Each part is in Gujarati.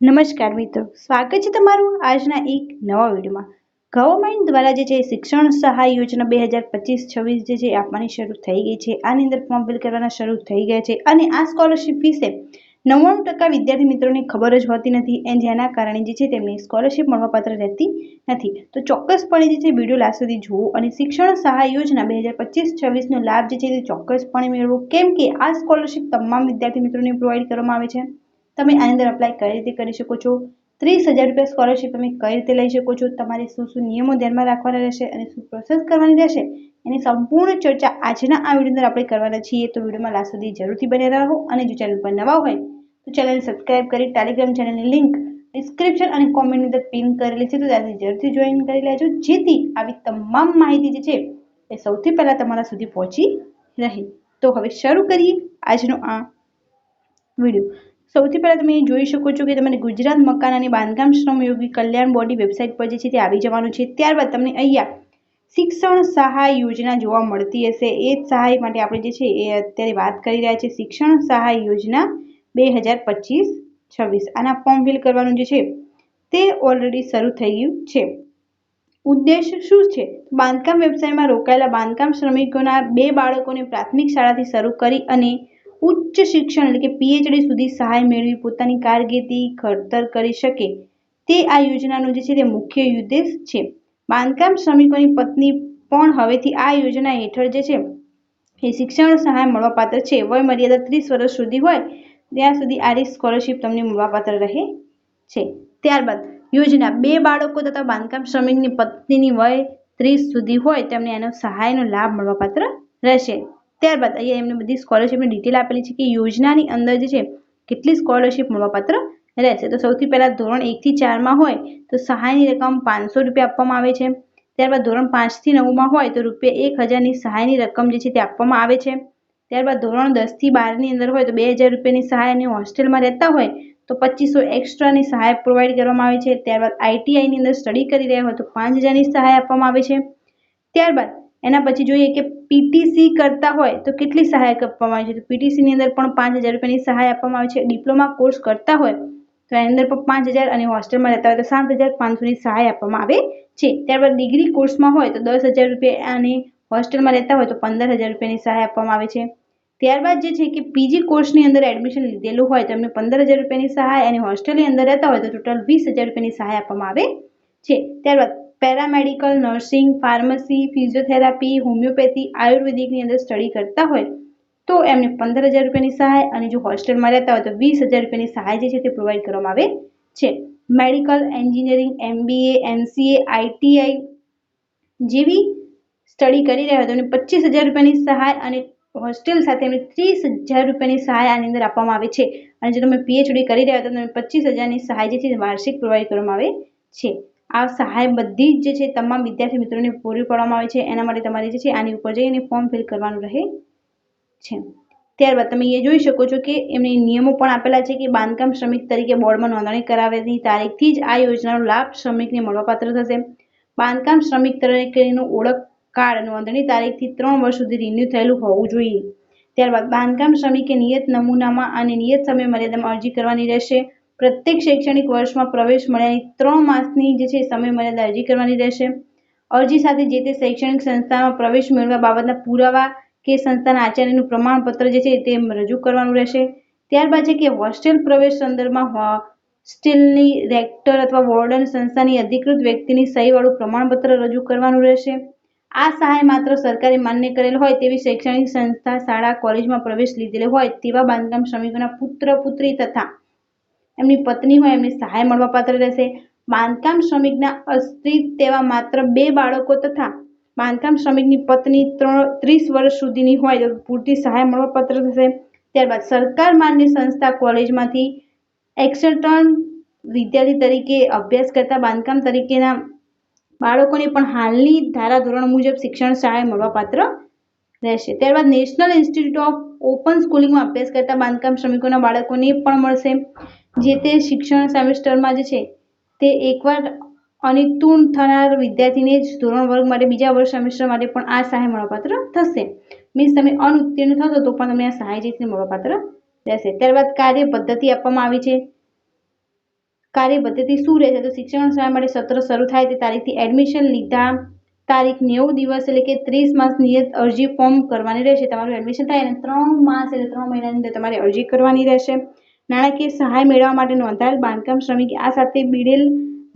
નમસ્કાર મિત્રો, સ્વાગત છે તમારું આજના એક નવા વિડીયોમાં. ગવર્મેન્ટ દ્વારા જે છે શિક્ષણ સહાય યોજના બે હજાર પચીસ છવ્વીસ જે છે આપવાની શરૂ થઈ ગઈ છે. આની અંદર ફોર્મ ફિલ કરવાના શરૂ થઈ ગયા છે અને આ સ્કોલરશિપ વિશે નવ્વાણું ટકા વિદ્યાર્થી મિત્રોને ખબર જ હોતી નથી એ જેના કારણે જે છે તેમને સ્કોલરશિપ મળવાપાત્ર રહેતી નથી. તો ચોક્કસપણે જે છે વીડિયો લાસ્ટ સુધી જુઓ અને શિક્ષણ સહાય યોજના બે હજાર પચીસ છવ્વીસનો લાભ જે છે તે ચોક્કસપણે મેળવો. કેમ કે આ સ્કોલરશિપ તમામ વિદ્યાર્થી મિત્રોને પ્રોવાઈડ કરવામાં આવે છે. તમે આની અંદર અપ્લાય કઈ રીતે કરી શકો છો? ત્રીસ હજાર રૂપિયા સ્કોલરશીપ તમે કઈ રીતે લઈ શકો છો? તમારે શું શું નિયમો ધ્યાનમાં રાખવાના રહેશે અને શું પ્રોસેસ કરવાની રહેશે? એની સંપૂર્ણ ચર્ચા આજના આ વીડિયો અંદર આપણે કરવાના છીએ. તો વિડીયોમાં લાસ્ટ સુધી જરૂરથી બને રહો અને જો ચેનલ પર નવા હોય, તો ચેનલને સબસ્ક્રાઇબ કરી ટેલિગ્રામ ચેનલની લિંક ડિસ્ક્રિપ્શન અને કોમેન્ટની અંદર પિન કરેલી છે, તો ત્યાંથી જરૂરથી જોઈન કરી લેજો. જેથી આવી તમામ માહિતી જે છે, એ સૌથી પહેલાં તમારા સુધી પહોંચી રહે. તો હવે શરૂ કરીએ આજનો આ વીડિયો સૌથી પહેલાં તમે જોઈ શકો છો કે તમારે ગુજરાત મકાન અને બાંધકામ શ્રમયોગી કલ્યાણ બોર્ડની વેબસાઇટ પર જે છે તે આવી જવાનું છે. ત્યારબાદ તમને અહીંયા શિક્ષણ સહાય યોજના જોવા મળતી હશે. એ જ સહાય માટે આપણે જે છે એ અત્યારે વાત કરી રહ્યા છીએ. શિક્ષણ સહાય યોજના બે હજાર પચીસ છવ્વીસ. આના ફોર્મ ફિલ કરવાનું જે છે તે ઓલરેડી શરૂ થઈ ગયું છે. ઉદ્દેશ શું છે? બાંધકામ વ્યવસાયમાં રોકાયેલા બાંધકામ શ્રમિકોના બે બાળકોને પ્રાથમિક શાળાથી શરૂ કરી અને ઉચ્ચ શિક્ષણ એટલે કે પીએચડી સુધી સહાય મેળવી પોતાની કારકિર્દી ઘડતર કરી શકે તે આ યોજનાનો જે છે તે મુખ્ય ઉદ્દેશ છે. બાંધકામ શ્રમિકોની પત્ની પણ હવેથી આ યોજના હેઠળ જે છે એ શિક્ષણ સહાય મળવાપાત્ર છે. વય મર્યાદા ત્રીસ વર્ષ સુધી હોય ત્યાં સુધી આ સ્કોલરશિપ તમને મળવાપાત્ર રહે છે. ત્યારબાદ યોજના બે બાળકો તથા બાંધકામ શ્રમિકની પત્નીની વય ત્રીસ સુધી હોય તેમને એનો સહાયનો લાભ મળવાપાત્ર રહેશે. ત્યારબાદ અહીંયા એમને બધી સ્કોલરશિપની ડિટેલ આપેલી છે કે યોજનાની અંદર જે છે, કેટલી સ્કોલરશિપ મળવાપાત્ર રહેશે. તો સૌથી પહેલાં ધોરણ એકથી ચારમાં હોય તો સહાયની રકમ પાંચસો રૂપિયા આપવામાં આવે છે. ત્યારબાદ ધોરણ પાંચથી નવમાં હોય તો રૂપિયા એક હજારની સહાયની રકમ જે છે તે આપવામાં આવે છે. ત્યારબાદ ધોરણ દસથી બારની અંદર હોય તો બે હજાર રૂપિયાની સહાય અને હોસ્ટેલમાં રહેતા હોય તો પચીસો એક્સ્ટ્રાની સહાય પ્રોવાઈડ કરવામાં આવે છે. ત્યારબાદ આઈટીઆઈની અંદર સ્ટડી કરી રહ્યા હોય તો પાંચ હજારની સહાય આપવામાં આવે છે. ત્યારબાદ એના પછી જોઈએ કે પીટીસી કરતા હોય તો કેટલી સહાય આપવામાં આવે છે? તો પીટીસીની અંદર પણ પાંચ હજાર રૂપિયાની સહાય આપવામાં આવે છે. ડિપ્લોમા કોર્સ કરતા હોય તો એની અંદર પણ પાંચ હજાર અને હોસ્ટેલમાં રહેતા હોય તો સાત હજાર પાંચસોની સહાય આપવામાં આવે છે. ત્યારબાદ ડિગ્રી કોર્સમાં હોય તો દસ હજાર રૂપિયા અને હોસ્ટેલમાં રહેતા હોય તો પંદર હજાર રૂપિયાની સહાય આપવામાં આવે છે. ત્યારબાદ જે છે કે પીજી કોર્સની અંદર એડમિશન લીધેલું હોય તો એમને પંદર હજાર રૂપિયાની સહાય અને હોસ્ટેલની અંદર રહેતા હોય તો ટોટલ વીસ હજાર રૂપિયાની સહાય આપવામાં આવે છે. ત્યારબાદ paramedical nursing, pharmacy, physiotherapy, homeopathy, આયુર્વેદિકની અંદર સ્ટડી કરતા હોય તો એમને પંદર હજાર રૂપિયાની સહાય અને જો હોસ્ટેલમાં રહેતા હોય તો વીસ હજાર રૂપિયાની સહાય જે છે તે પ્રોવાઈડ કરવામાં આવે છે. Medical engineering, MBA, MCA, ITI જેવી સ્ટડી કરી રહ્યા હોય તો એમને પચીસ હજાર રૂપિયાની સહાય અને હોસ્ટેલ સાથે એમને ત્રીસ હજાર રૂપિયાની સહાય આની અંદર આપવામાં આવે છે. અને જો તમે પીએચડી કરી રહ્યા હોય તો તમે પચીસ હજારની સહાય જે છે વાર્ષિક પ્રોવાઈડ કરવામાં આવે છે. આ સહાય બધી જ જે છે, તમામ વિદ્યાર્થી મિત્રોને પૂરી પાડવામાં આવે છે. એના માટે તમારે જે છે, આની ઉપર જઈને ફોર્મ ફિલ કરવાનું રહે છે. ત્યારબાદ તમે એ જોઈ શકો છો કે એમને નિયમો પણ આપેલા છે કે બાંધકામ શ્રમિક તરીકે બોર્ડમાં નોંધણી કરાવેલી તારીખથી જ આ યોજનાનો લાભ શ્રમિકને મળવાપાત્ર થશે. બાંધકામ શ્રમિક તરીકેનું ઓળખ કાર્ડ નોંધણી તારીખથી ત્રણ વર્ષ સુધી રિન્યુ થયેલું હોવું જોઈએ. ત્યારબાદ બાંધકામ શ્રમિકે નિયત નમૂનામાં અને નિયત સમય મર્યાદામાં અરજી કરવાની રહેશે. પ્રત્યેક શૈક્ષણિક વર્ષમાં પ્રવેશ મળ્યાની ત્રણ માસની જે છે સમય મર્યાદા અરજી કરવાની રહેશે. અરજી સાથે જે તે શૈક્ષણિક સંસ્થામાં પ્રવેશ મેળવવા બાબતના પુરાવા કે સંસ્થાના આચાર્યનું પ્રમાણપત્ર જે છે તે રજૂ કરવાનું રહેશે. ત્યારબાદ છે કે હોસ્ટેલ પ્રવેશ સંદર્ભમાં હોસ્ટેલની રેક્ટર અથવા વોર્ડન સંસ્થાની અધિકૃત વ્યક્તિની સહીવાળું પ્રમાણપત્ર રજૂ કરવાનું રહેશે. આ સહાય માત્ર સરકારે માન્ય કરેલ હોય તેવી શૈક્ષણિક સંસ્થા, શાળા, કોલેજમાં પ્રવેશ લીધેલો હોય તેવા બાંધકામ શ્રમિકોના પુત્ર પુત્રી તથા એમની પત્ની હોય, એમની સહાય મળવાપાત્ર રહેશે. બાંધકામ શ્રમિકના અસ્તિત્વ તેવા માત્ર બે બાળકો તથા બાંધકામ શ્રમિકની પત્ની ત્રણ, ત્રીસ વર્ષ સુધીની હોય તો પૂરતી સહાય મળવાપાત્ર થશે ત્યારબાદ સરકાર માન્ય સંસ્થા કોલેજમાંથી એક્સટર્ન વિદ્યાર્થી તરીકે અભ્યાસ કરતા બાંધકામ તરીકેના બાળકોને પણ હાલની ધારા ધોરણ મુજબ શિક્ષણ સહાય મળવાપાત્ર રહેશે. ત્યારબાદ નેશનલ ઇન્સ્ટિટ્યૂટ ઓફ ઓપન સ્કૂલિંગમાં અભ્યાસ કરતા બાંધકામ શ્રમિકોના બાળકોને પણ મળશે. જે તે શિક્ષણ સેમેસ્ટરમાં જે છે, તે એકવાર અનિતુણ થનાર વિદ્યાર્થીને જ ધોરણ વર્ગ માટે બીજા વર્ષ સેમેસ્ટર માટે પણ આ સહાય મળવાપાત્ર થશે. મીન્સ તમે અનુત્તીર્ણ થશો તો પણ તમને આ સહાય જે છે મળવાપાત્ર રહેશે. ત્યારબાદ કાર્ય પદ્ધતિ આપવામાં આવી છે. કાર્ય પદ્ધતિ શું રહેશે? તો શિક્ષણ સહાય માટે સત્ર શરૂ થાય તે તારીખથી એડમિશન લીધા. તારીખ નેવું દિવસ એટલે કે ત્રીસ માસ નિયત અરજી ફોર્મ કરવાની રહેશે. તમારું એડમિશન થાય અને ત્રણ માસ એટલે ત્રણ મહિનાની અંદર તમારે અરજી કરવાની રહેશે. નાણાકીય સહાય મેળવવા માટે નોંધાયેલ બાંધકામ શ્રમિક આ સાથે બીડેલ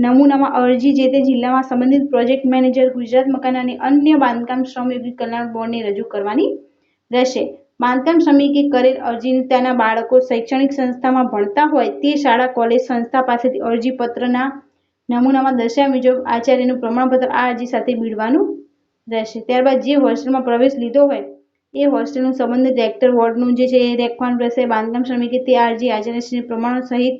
નમૂનામાં અરજી જે તે જિલ્લામાં સંબંધિત પ્રોજેક્ટ મેનેજર, ગુજરાત મકાન અને અન્ય બાંધકામ શ્રમયોગી કલ્યાણ બોર્ડને રજૂ કરવાની રહેશે. બાંધકામ શ્રમિકે કરેલ અરજી તેના બાળકો શૈક્ષણિક સંસ્થામાં ભણતા હોય તે શાળા, કોલેજ, સંસ્થા પાસેથી અરજીપત્રના નમૂનામાં દર્શાવ્યા મુજબ આચાર્યનું પ્રમાણપત્ર આ અરજી સાથે બીડવાનું રહેશે. ત્યારબાદ જે હોસ્ટેલમાં પ્રવેશ લીધો હોય એ હોસ્ટેલનું સંબંધિત રેક્ટર વોર્ડનું જે છે એ રાખવાનું રહેશે બાંધકામ શ્રમિકે તે અરજી આચાર્યશ્રીને પ્રમાણો સહિત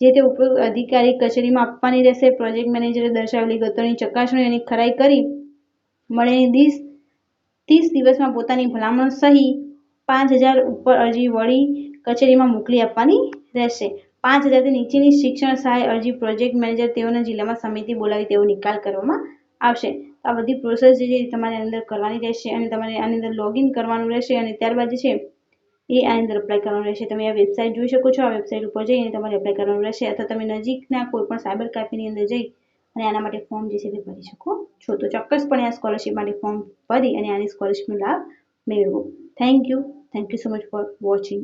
જે તે ઉપરોક્ત અધિકારી કચેરીમાં આપવાની રહેશે. પ્રોજેક્ટ મેનેજરે દર્શાવેલી ગતોની ચકાસણી અને ખરાઈ કરી મળેલી દીસ ત્રીસ દિવસમાં પોતાની ભલામણ સહી પાંચ હજાર ઉપર અરજી વળી કચેરીમાં મોકલી આપવાની રહેશે. પાંચ હજારથી નીચેની શિક્ષણ સહાય અરજી પ્રોજેક્ટ મેનેજર તેઓના જિલ્લામાં સમિતિ બોલાવી તેવો નિકાલ કરવામાં આવશે. તો આ બધી પ્રોસેસ જે છે એ તમારે અંદર કરવાની રહેશે અને તમારે આની અંદર લોગિન કરવાનું રહેશે અને ત્યારબાદ છે એ આની અંદર એપ્લાય કરવાનું રહેશે. તમે આ વેબસાઇટ જોઈ શકો છો. આ વેબસાઇટ ઉપર જઈને તમારે એપ્લાય કરવાનું રહેશે અથવા તમે નજીકના કોઈ પણ સાયબર કાફેની અંદર જઈ અને આના માટે ફોર્મ જે છે તે ભરી શકો છો. તો ચોક્કસપણે આ સ્કોલરશિપ માટે ફોર્મ ભરી અને આની સ્કોલરશિપનો લાભ મેળવો. Thank you thank you so much for watching